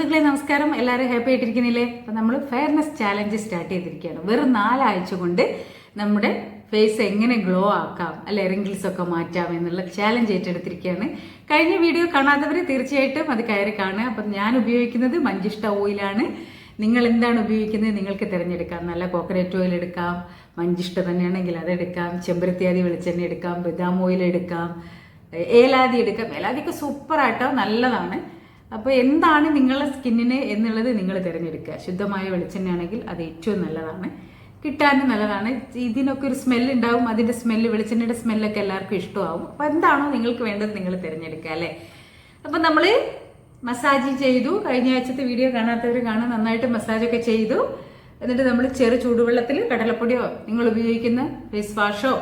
സുഹൃത്തുക്കളെ നമസ്കാരം. എല്ലാവരും ഹാപ്പി ആയിട്ടിരിക്കുന്നില്ലേ? അപ്പം നമ്മൾ ഫെയർനെസ് ചാലഞ്ച് സ്റ്റാർട്ട് ചെയ്തിരിക്കുകയാണ്. വെറും നാലാഴ്ച കൊണ്ട് നമ്മുടെ ഫേസ് എങ്ങനെ ഗ്ലോ ആക്കാം അല്ലെ റിങ്കിൾസ് ഒക്കെ മാറ്റാം എന്നുള്ള ചാലഞ്ച് ഏറ്റെടുത്തിരിക്കുകയാണ്. കഴിഞ്ഞ വീഡിയോ കാണാത്തവർ തീർച്ചയായിട്ടും അത് കയറി കാണുക. അപ്പം ഞാൻ ഉപയോഗിക്കുന്നത് മഞ്ചിഷ്ട ഓയിലാണ്. നിങ്ങൾ എന്താണ് ഉപയോഗിക്കുന്നത് നിങ്ങൾക്ക് തിരഞ്ഞെടുക്കാം. നല്ല കോക്കനറ്റ് ഓയിൽ എടുക്കാം മഞ്ചിഷ്ട തന്നെയാണെങ്കിൽ അതെടുക്കാം ചെമ്പരത്തിയാതി വെളിച്ചെണ്ണ എടുക്കാം ബദാം ഓയിൽ എടുക്കാം ഏലാതി എടുക്കാം. ഏലാദിയൊക്കെ സൂപ്പറായിട്ടോ നല്ലതാണ്. അപ്പോൾ എന്താണ് നിങ്ങളുടെ സ്കിന്നിന് എന്നുള്ളത് നിങ്ങൾ തിരഞ്ഞെടുക്കുക. ശുദ്ധമായ വെളിച്ചെണ്ണയാണെങ്കിൽ അത് ഏറ്റവും നല്ലതാണ്. കിട്ടാനും നല്ലതാണ്. ഇതിനൊക്കെ ഒരു സ്മെല്ല് ഉണ്ടാവും. അതിന്റെ സ്മെല്ല് വെളിച്ചെണ്ണയുടെ സ്മെല്ലൊക്കെ എല്ലാവർക്കും ഇഷ്ടമാവും. അപ്പോൾ എന്താണോ നിങ്ങൾക്ക് വേണ്ടത് നിങ്ങൾ തിരഞ്ഞെടുക്കുക അല്ലേ? അപ്പം നമ്മൾ മസാജ് ചെയ്തു. കഴിഞ്ഞ ആഴ്ചത്തെ വീഡിയോ കാണാത്തവർ കാണാൻ നന്നായിട്ട് മസാജൊക്കെ ചെയ്തു. എന്നിട്ട് നമ്മൾ ചെറു ചൂടുവെള്ളത്തിൽ കടലപ്പൊടിയോ നിങ്ങൾ ഉപയോഗിക്കുന്ന ഫേസ് വാഷോ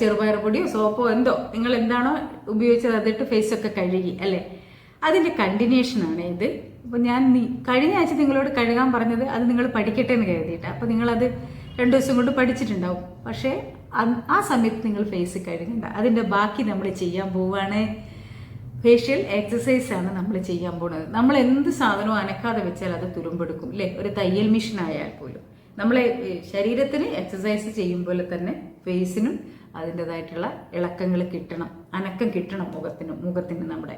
ചെറുപയർ പൊടിയോ സോപ്പോ എന്തോ നിങ്ങൾ എന്താണോ ഉപയോഗിച്ചത് അതിട്ട് ഫേസൊക്കെ കഴുകി അല്ലേ? അതിന്റെ കണ്ടിന്യൂഷനാണ് ഇത്. അപ്പോൾ ഞാൻ കഴിഞ്ഞ ആഴ്ച നിങ്ങളോട് കഴുകാൻ പറഞ്ഞത് അത് നിങ്ങൾ പഠിക്കട്ടെ എന്ന് കരുതിയിട്ട്. അപ്പോൾ നിങ്ങളത് രണ്ട് ദിവസം കൊണ്ട് പഠിച്ചിട്ടുണ്ടാവും. പക്ഷേ ആ സമയത്ത് നിങ്ങൾ ഫേസ് കഴുകണ്ട. അതിന്റെ ബാക്കി നമ്മൾ ചെയ്യാൻ പോവുകയാണ് ഫേഷ്യൽ എക്സസൈസ് ആണ് നമ്മൾ ചെയ്യാൻ പോകുന്നത് നമ്മൾ എന്ത് സാധനവും അനക്കാതെ വെച്ചാൽ അത് തുരുമ്പെടുക്കും അല്ലേ ഒരു തയ്യൽ മെഷീൻ ആയാൽ പോലും. നമ്മളെ ശരീരത്തിന് എക്സസൈസ് ചെയ്യും പോലെ തന്നെ ഫേസിനും അതിന്റെതായിട്ടുള്ള ഇളക്കങ്ങൾ കിട്ടണം. അനക്കം കിട്ടണം മുഖത്തിന് മുഖത്തിന് നമ്മുടെ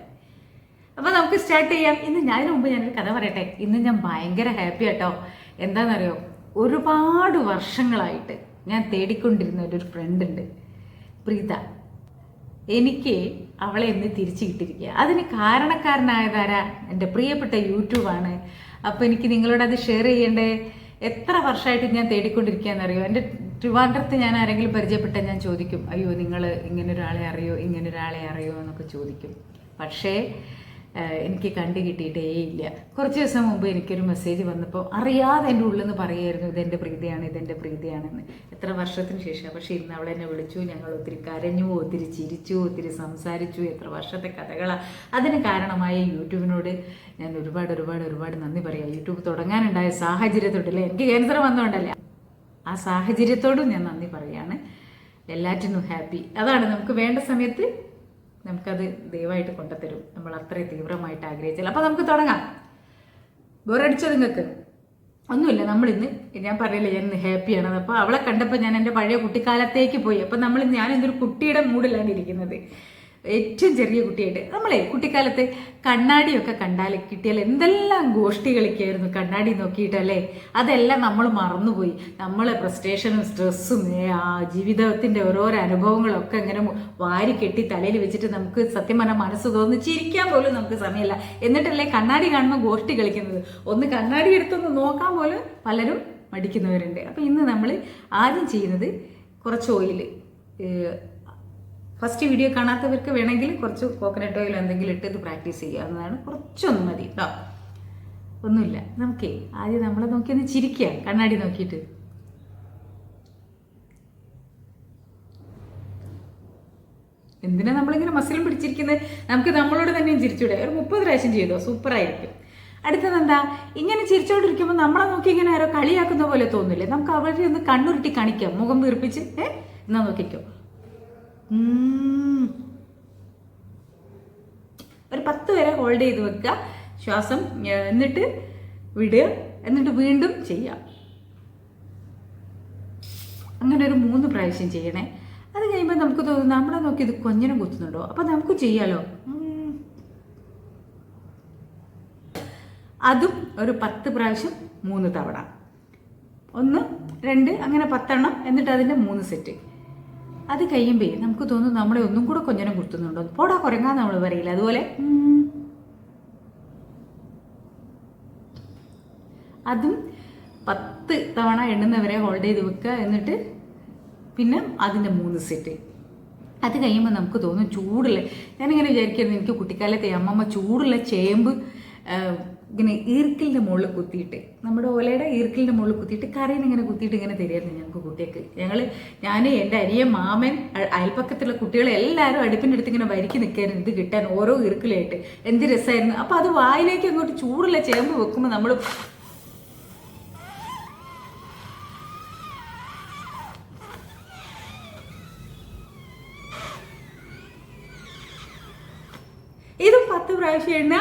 അപ്പോൾ നമുക്ക് സ്റ്റാർട്ട് ചെയ്യാം. ഇന്ന് ഞാൻ മുമ്പ് ഞാനൊരു കഥ പറയട്ടെ? ഇന്ന് ഞാൻ ഭയങ്കര ഹാപ്പി ആട്ടോ എന്താണെന്നറിയോ ഒരുപാട് വർഷങ്ങളായിട്ട് ഞാൻ തേടിക്കൊണ്ടിരുന്ന ഒരു ഫ്രണ്ട് ഉണ്ട്. പ്രീത. എനിക്ക് അവളെ ഇന്ന് തിരിച്ചു കിട്ടിയിരിക്കുക അതിന് കാരണക്കാരനായതാരാ? എന്റെ പ്രിയപ്പെട്ട യൂട്യൂബാണ് അപ്പോൾ എനിക്ക് നിങ്ങളോട് അത് ഷെയർ ചെയ്യേണ്ടേ? എത്ര വർഷമായിട്ട് ഞാൻ തേടിക്കൊണ്ടിരിക്കുകയെന്നറിയോ? എന്റെ ട്രിവാൻഡ്രത്ത് ഞാൻ ആരെങ്കിലും പരിചയപ്പെട്ട ഞാൻ ചോദിക്കും അയ്യോ നിങ്ങൾ ഇങ്ങനെ ഒരാളെ അറിയോ? ഇങ്ങനെ ഒരാളെ അറിയോ? എന്നൊക്കെ ചോദിക്കും. പക്ഷേ എനിക്ക് കണ്ടു കിട്ടിയിട്ടേ ഇല്ല. കുറച്ച് ദിവസം മുമ്പ് എനിക്കൊരു മെസ്സേജ് വന്നപ്പോൾ അറിയാതെ എന്റെ ഉള്ളിൽ നിന്ന് പറയായിരുന്നു ഇതെന്റെ പ്രീതിയാണ് ഇതെന്റെ പ്രീതിയാണെന്ന്. എത്ര വർഷത്തിന് ശേഷം പക്ഷേ ഇന്ന് അവൾ എന്നെ വിളിച്ചു ഞങ്ങൾ ഒത്തിരി കരഞ്ഞു ഒത്തിരി ചിരിച്ചു ഒത്തിരി സംസാരിച്ചു എത്ര വർഷത്തെ കഥകളാണ് അതിന് കാരണമായ യൂട്യൂബിനോട് ഞാൻ ഒരുപാട് ഒരുപാട് ഒരുപാട് നന്ദി പറയാം. യൂട്യൂബ് തുടങ്ങാനുണ്ടായ സാഹചര്യത്തോട്ടല്ലേ? എനിക്ക് ക്യാൻസർ വന്നതുകൊണ്ടല്ലേ ആ സാഹചര്യത്തോടും ഞാൻ നന്ദി പറയാണ്. എല്ലാറ്റിനും ഹാപ്പി അതാണ് നമുക്ക് വേണ്ട സമയത്ത് നമുക്കത് ദയവായിട്ട് കൊണ്ടുത്തരും നമ്മൾ അത്രയും തീവ്രമായിട്ട് ആഗ്രഹിച്ചാൽ. അപ്പോൾ നമുക്ക് തുടങ്ങാം. ബോറടിച്ചോ നിങ്ങൾക്ക്? ഒന്നുമില്ല. നമ്മളിന്ന് ഞാൻ പറയില്ല ഞാൻ ഹാപ്പിയാണ്. അപ്പോൾ അവളെ കണ്ടപ്പോൾ ഞാൻ എന്റെ പഴയ കുട്ടിക്കാലത്തേക്ക് പോയി. അപ്പോൾ നമ്മൾ ഞാൻ എന്തൊരു കുട്ടിയുടെ മൂഡിലാണ് ഇരിക്കുന്നത് ഏറ്റവും ചെറിയ കുട്ടിയായിട്ട്. നമ്മളെ കുട്ടിക്കാലത്ത് കണ്ണാടിയൊക്കെ കണ്ടാൽ കിട്ടിയാൽ എന്തെല്ലാം ഗോഷ്ടി കളിക്കായിരുന്നു കണ്ണാടി നോക്കിയിട്ടല്ലേ? അതെല്ലാം നമ്മൾ മറന്നുപോയി. നമ്മളെ ഫ്രസ്ട്രേഷനും സ്ട്രെസ്സും ആ ജീവിതത്തിന്റെ ഓരോരോ അനുഭവങ്ങളൊക്കെ ഇങ്ങനെ വാരി കെട്ടി തലയിൽ വെച്ചിട്ട് നമുക്ക് സത്യം പറഞ്ഞാൽ മനസ്സ് തോന്നി ചിരിക്കാൻ പോലും നമുക്ക് സമയമില്ല. എന്നിട്ടല്ലേ കണ്ണാടി കാണുമ്പോൾ ഗോഷ്ടി കളിക്കുന്നത്? ഒന്ന് കണ്ണാടി എടുത്തൊന്ന് നോക്കാൻ പോലും പലരും മടിക്കുന്നവരുണ്ട്. അപ്പോൾ ഇന്ന് നമ്മൾ ആദ്യം ചെയ്യുന്നത് കുറച്ച് ഓയിൽ ഫസ്റ്റ് വീഡിയോ കാണാത്തവർക്ക് വേണമെങ്കിൽ കുറച്ച് കോക്കനട്ട് ഓയിൽ എന്തെങ്കിലും ഇട്ട് ഇത് പ്രാക്ടീസ് ചെയ്യാവുന്നതാണ് കുറച്ചൊന്നും മതി കേട്ടോ ഒന്നുമില്ല. നമുക്കേ ആദ്യം നമ്മളെ നോക്കി ഒന്ന് ചിരിക്കുക കണ്ണാടി നോക്കിയിട്ട്. എന്തിനാ നമ്മളിങ്ങനെ മസിലും പിടിച്ചിരിക്കുന്നത് നമുക്ക് നമ്മളോട് തന്നെ ചിരിച്ചൂടെ? ഒരു മുപ്പത് പ്രാവശ്യം ചെയ്തോ? സൂപ്പറായിരിക്കും അടുത്തത് എന്താ? ഇങ്ങനെ ചിരിച്ചോണ്ടിരിക്കുമ്പോൾ നമ്മളെ നോക്കി ഇങ്ങനെ ആരോ കളിയാക്കുന്ന പോലെ തോന്നില്ലേ? നമുക്ക് അവരെ ഒന്ന് കണ്ണുരുട്ടി കാണിക്കാം. മുഖം വീർപ്പിച്ച്. ഏഹ് എന്നാ നോക്കിക്കോ. ഒരു പത്ത് വരെ ഹോൾഡ് ചെയ്ത് വെക്കുക. ശ്വാസം എന്നിട്ട് വിടുക. എന്നിട്ട് വീണ്ടും ചെയ്യാം അങ്ങനെ ഒരു മൂന്ന് പ്രാവശ്യം ചെയ്യണേ. അത് കഴിയുമ്പോൾ നമുക്ക് തോന്നും നമ്മളെ നോക്കി ഇത് കൊഞ്ഞനം കുത്തുന്നുണ്ടോ? അപ്പം നമുക്ക് ചെയ്യാലോ. അതും ഒരു പത്ത് പ്രാവശ്യം മൂന്ന് തവണ. ഒന്ന് രണ്ട് അങ്ങനെ പത്തെണ്ണം. എന്നിട്ട് അതിന്റെ മൂന്ന് സെറ്റ് അത് കഴിയുമ്പോൾ നമുക്ക് തോന്നും നമ്മളെ ഒന്നും കൂടെ കൊഞ്ഞനം കുത്തുന്നുണ്ടോ? പോടാ കുരങ്ങാൻ നമ്മൾ പറയില്ല? അതുപോലെ. അതും പത്ത് തവണ എണ്ണുന്നവരെ ഹോൾഡ് ചെയ്ത് വെക്കുക എന്നിട്ട് പിന്നെ അതിന്റെ മൂന്ന് സെറ്റ് അത് കഴിയുമ്പോൾ നമുക്ക് തോന്നും ചൂടുള്ള ഞാനിങ്ങനെ വിചാരിക്കുന്നു എനിക്ക് കുട്ടിക്കാലത്തെ അമ്മമ്മ ചൂടുള്ള ചേമ്പ് ഇങ്ങനെ ഈർക്കിലിന്റെ മുകളിൽ കുത്തിയിട്ട് നമ്മുടെ ഓലയുടെ ഈർക്കിലിന്റെ മുകളിൽ കുത്തിയിട്ട് കറിയിൽ ഇങ്ങനെ കുത്തിയിട്ട് ഇങ്ങനെ തരുമായിരുന്നു ഞങ്ങൾക്ക് കുട്ടിയൊക്കെ ഞങ്ങൾ ഞാൻ എന്റെ അരിയ മാമൻ അയൽപ്പക്കത്തുള്ള കുട്ടികളെ എല്ലാവരും അടുപ്പിന്റെ അടുത്ത് ഇങ്ങനെ വരിക്ക് നിൽക്കായിരുന്നു ഇത് കിട്ടാൻ ഓരോ ഈർക്കിലായിട്ട്. എന്ത് രസമായിരുന്നു. അപ്പോൾ അത് വായിലേക്ക് അങ്ങോട്ട് ചൂടുള്ള ചേമ്പ് വെക്കുമ്പോൾ നമ്മൾ ഇതും പത്ത് പ്രാവശ്യം എണ്ണ.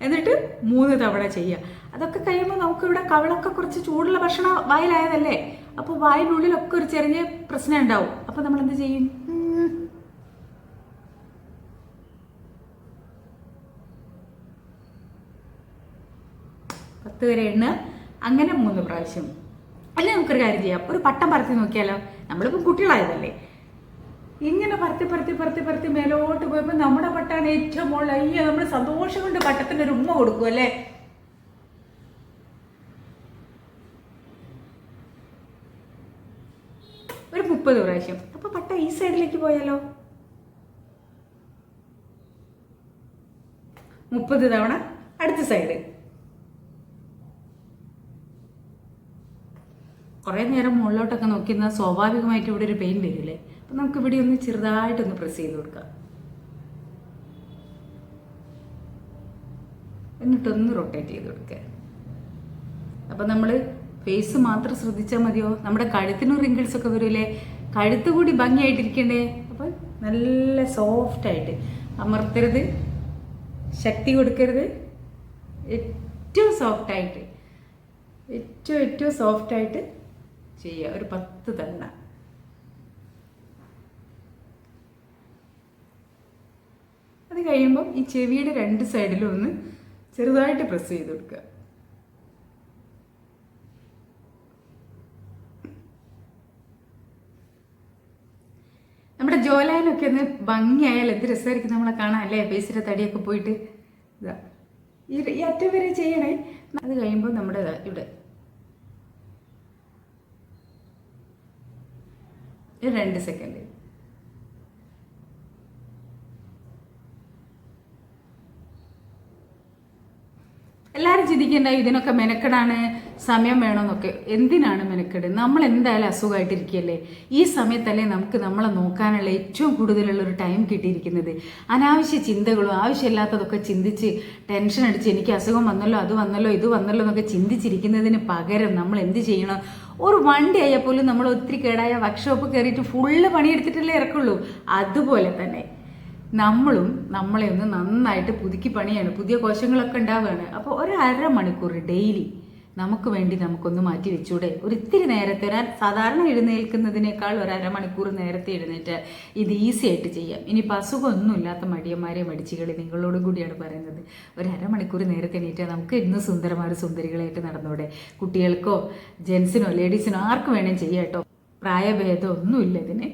എന്നിട്ട് മൂന്ന് തവണ ചെയ്യുക. അതൊക്കെ കഴിയുമ്പോൾ നമുക്കിവിടെ കവളൊക്കെ കുറച്ച് ചൂടുള്ള ഭക്ഷണം വായിലായതല്ലേ? അപ്പോൾ വായിനുള്ളിലൊക്കെ ഒരു ചെറിയ പ്രശ്നം ഉണ്ടാവും. അപ്പോൾ നമ്മൾ എന്ത് ചെയ്യും. പത്ത് വരെ എണ്ണ. അങ്ങനെ മൂന്ന് പ്രാവശ്യം. അല്ലെ നമുക്കൊരു കാര്യം ചെയ്യാം. ഒരു പട്ടം പറത്തി നോക്കിയാലോ? നമ്മളിപ്പോൾ കുട്ടികളായതല്ലേ? ഇങ്ങനെ പരത്തി പരത്തി പരത്തി പരത്തി മേലോട്ട് പോയപ്പോൾ നമ്മുടെ പട്ടാണ് ഏറ്റവും മുകളിൽ അയ്യോ നമ്മൾ സന്തോഷം കൊണ്ട് പട്ടത്തിന് ഒരു ഉമ്മ കൊടുക്കും അല്ലേ? ഒരു മുപ്പത് പ്രാവശ്യം. അപ്പൊ പട്ട ഈ സൈഡിലേക്ക് പോയാലോ? മുപ്പത് തവണ അടുത്ത സൈഡ്. കുറേ നേരം മുകളിലോട്ടൊക്കെ നോക്കിയിരുന്നാൽ സ്വാഭാവികമായിട്ട് ഇവിടെ ഒരു പെയിൻ വരില്ലേ? നമുക്ക് ഇവിടെ ഒന്ന് ചെറുതായിട്ടൊന്ന് പ്രസ് ചെയ്ത് കൊടുക്കാം. എന്നിട്ടൊന്ന് റൊട്ടേറ്റ് ചെയ്ത് കൊടുക്കുക അപ്പം നമ്മൾ ഫേസ് മാത്രം ശ്രദ്ധിച്ചാൽ മതിയോ? നമ്മുടെ കഴുത്തിന് റിങ്കിൾസ് ഒക്കെ വരില്ലേ കഴുത്ത് കൂടി ഭംഗിയായിട്ടിരിക്കണ്ടേ? അപ്പം നല്ല സോഫ്റ്റ് ആയിട്ട് അമർത്തരുത്. ശക്തി കൊടുക്കരുത്. ഏറ്റവും സോഫ്റ്റായിട്ട് ഏറ്റവും ഏറ്റവും സോഫ്റ്റായിട്ട് ചെയ്യുക. ഒരു പത്ത് തവണ. അത് കഴിയുമ്പം ഈ ചെവിയുടെ രണ്ട് സൈഡിലും ഒന്ന് ചെറുതായിട്ട് പ്രസ് ചെയ്ത് കൊടുക്കുക. നമ്മുടെ ജോലൈനൊക്കെ ഒന്ന് ഭംഗിയായാൽ എന്ത് രസമായിരിക്കും നമ്മളെ കാണാം അല്ലേ? ബേസിന്റെ തടിയൊക്കെ പോയിട്ട്. ഇതാ. ഈ അറ്റം വരെ ചെയ്യണേ. അത് കഴിയുമ്പോൾ നമ്മുടെ ഇവിടെ. രണ്ട് സെക്കൻഡ് എല്ലാവരും ചിന്തിക്കേണ്ട ഇതിനൊക്കെ മെനക്കെടാണ് സമയം വേണമെന്നൊക്കെ എന്തിനാണ് മെനക്കെട്? നമ്മൾ എന്തായാലും അസുഖമായിട്ടിരിക്കുകയല്ലേ ഈ സമയത്തല്ലേ നമുക്ക് നമ്മളെ നോക്കാനുള്ള ഏറ്റവും കൂടുതലുള്ള ഒരു ടൈം കിട്ടിയിരിക്കുന്നത്. അനാവശ്യ ചിന്തകളും ആവശ്യമില്ലാത്തതൊക്കെ ചിന്തിച്ച് ടെൻഷൻ അടിച്ച് എനിക്ക് അസുഖം വന്നല്ലോ അത് വന്നല്ലോ ഇത് വന്നല്ലോ എന്നൊക്കെ ചിന്തിച്ചിരിക്കുന്നതിന് പകരം നമ്മൾ എന്ത് ചെയ്യണം? ഒരു വണ്ടി ആയാൽ പോലും നമ്മൾ ഒത്തിരി കേടായ വർക്ക്ഷോപ്പ് കയറിയിട്ട് ഫുള്ള് പണിയെടുത്തിട്ടല്ലേ ഇറക്കുള്ളൂ. അതുപോലെ തന്നെ. നമ്മളും നമ്മളെ ഒന്ന് നന്നായിട്ട് പുതുക്കി പണിയാണ്. പുതിയ കോശങ്ങളൊക്കെ ഉണ്ടാവുകയാണ്. അപ്പോൾ ഒരു അര അരമണിക്കൂർ ഡെയിലി നമുക്ക് വേണ്ടി നമുക്കൊന്ന് മാറ്റി വെച്ചൂടെ? ഒരു ഇത്തിരി നേരത്തെ ഒരു സാധാരണ എഴുന്നേൽക്കുന്നതിനേക്കാൾ ഒരു അരമണിക്കൂർ നേരത്തെ എഴുന്നേറ്റ് ഇത് ഈസി ആയിട്ട് ചെയ്യാം. ഇനിയിപ്പോൾ അസുഖമൊന്നുമില്ലാത്ത മടിയന്മാരെ മടിച്ചുകളി നിങ്ങളോടും കൂടിയാണ് പറയുന്നത്. ഒരു അരമണിക്കൂർ നേരത്തെ എണീറ്റാൽ നമുക്ക് ഇന്ന് സുന്ദരന്മാർ സുന്ദരികളായിട്ട് നടന്നൂടെ? കുട്ടികൾക്കോ ജെൻസിനോ ലേഡീസിനോ ആർക്ക് വേണേലും ചെയ്യാം കേട്ടോ. പ്രായഭേദം ഒന്നുമില്ല ഇതിന്.